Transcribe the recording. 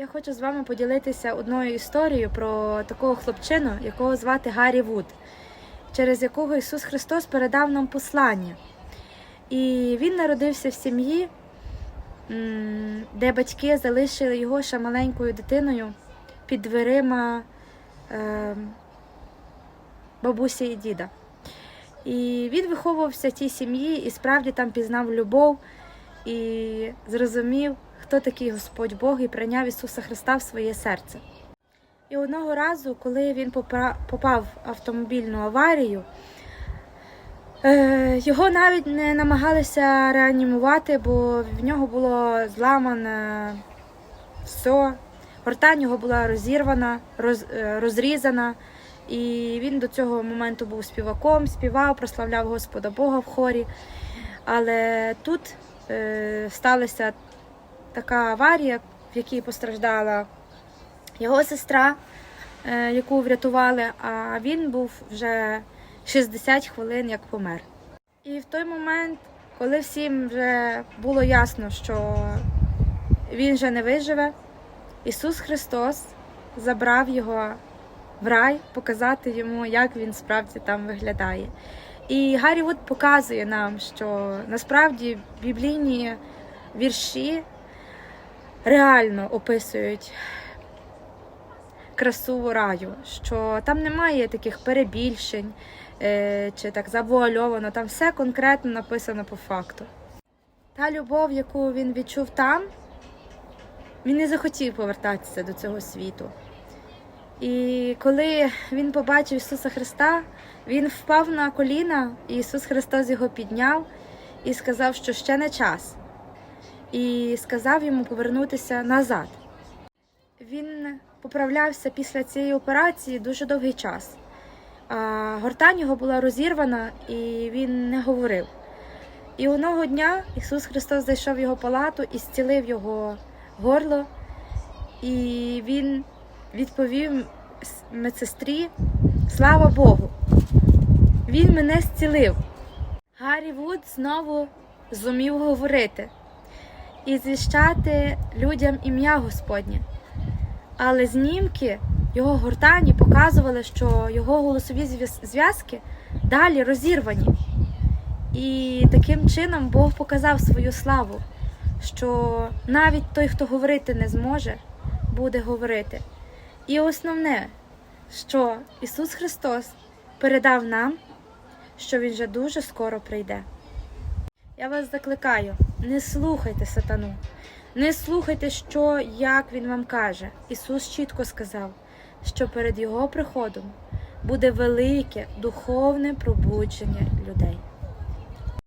Я хочу з вами поділитися одною історією про такого хлопчину, якого звати Гаррі Вуд, через якого Ісус Христос передав нам послання. І він народився в сім'ї, де батьки залишили його ще маленькою дитиною під дверима е, бабусі і діда. І він виховувався в тій сім'ї і справді там пізнав любов і зрозумів, хто такий Господь Бог, і прийняв Ісуса Христа в своє серце. І одного разу, коли він попав в автомобільну аварію, е, його навіть не намагалися реанімувати, бо в нього було зламане все. Гортань його була розірвана, роз, е, розрізана. І він до цього моменту був співаком, співав, прославляв Господа Бога в хорі. Але тут е, сталася така аварія, в якій постраждала його сестра, е, яку врятували, а він був вже 60 хвилин як помер. І в той момент, коли всім вже було ясно, що він вже не виживе, Ісус Христос забрав його в рай, показати йому, як він справді там виглядає. І Гаррі Вуд показує нам, що насправді біблійні вірші реально описують красу раю, що там немає таких перебільшень е, чи так завуальовано, там все конкретно написано по факту. Та любов, яку він відчув там, він не захотів повертатися до цього світу. І коли він побачив Ісуса Христа, він впав на коліна, і Ісус Христос його підняв і сказав, що ще не час. І сказав йому повернутися назад. Він поправлявся після цієї операції дуже довгий час. Гортань його була розірвана, і він не говорив. І одного дня Ісус Христос зайшов в його палату і зцілив його горло, і він відповів медсестрі: Слава Богу! Він мене зцілив. Гаррі Вуд знову зумів говорити і звіщати людям ім'я Господнє. Але знімки його гортані показували, що його голосові зв'язки далі розірвані. І таким чином Бог показав свою славу, що навіть той, хто говорити не зможе, буде говорити. І основне, що Ісус Христос передав нам, що Він вже дуже скоро прийде. Я вас закликаю, не слухайте сатану, не слухайте, що, як Він вам каже. Ісус чітко сказав, що перед Його приходом буде велике духовне пробудження людей.